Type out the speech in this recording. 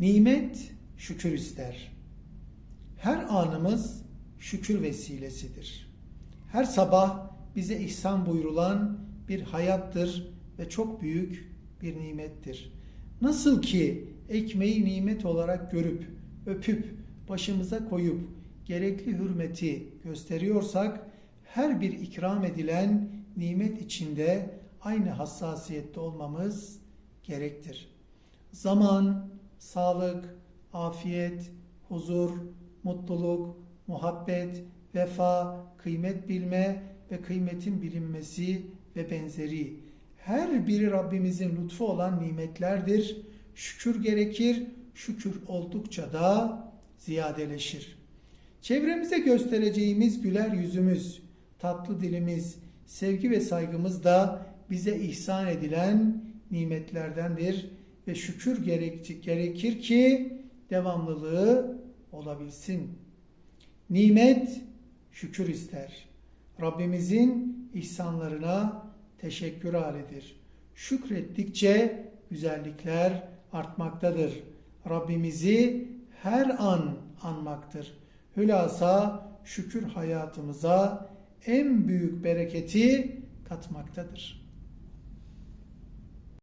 Nimet şükür ister. Her anımız şükür vesilesidir. Her sabah bize ihsan buyurulan bir hayattır ve çok büyük bir nimettir. Nasıl ki ekmeği nimet olarak görüp, öpüp, başımıza koyup gerekli hürmeti gösteriyorsak, her bir ikram edilen nimet içinde aynı hassasiyette olmamız gerektir. Zaman, sağlık, afiyet, huzur, mutluluk, muhabbet, vefa, kıymet bilme ve kıymetin bilinmesi ve benzeri her biri Rabbimizin lütfu olan nimetlerdir. Şükür gerekir, şükür oldukça da ziyadeleşir. Çevremize göstereceğimiz güler yüzümüz, tatlı dilimiz, sevgi ve saygımız da bize ihsan edilen nimetlerdendir ve şükür gerek- gerekir ki devamlılığı olabilsin. Nimet şükür ister. Rabbimizin ihsanlarına teşekkür halidir. Şükrettikçe güzellikler artmaktadır. Rabbimizi her an anmaktır. Hülasa şükür hayatımıza en büyük bereketi katmaktadır.